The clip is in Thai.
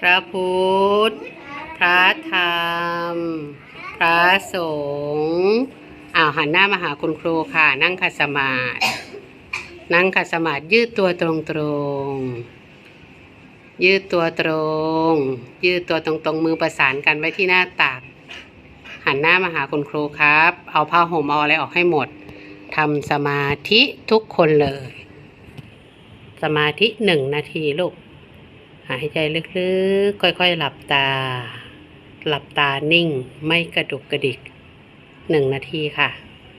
พระพุทธ พระธรรม พระสงฆ์อ้าวหันหน้ามาหาคุณครูค่ะ นั่งขัดสมาธินั่งขัดสมาธิยืดตัวตรงตรงยืดตัวตรง ยืดตัวตรงตรงมือประสานกันไว้ที่หน้าตัก หันหน้ามาหาคุณครูครับ เอาผ้าห่มเอาอะไรออกให้หมดทำสมาธิทุกคนเลย สมาธิหนึ่งนาทีลูก หายใจลึกๆ ค่อยๆ หลับตา หลับตานิ่ง ไม่กระดุกกระดิกหนึ่งนาทีค่ะ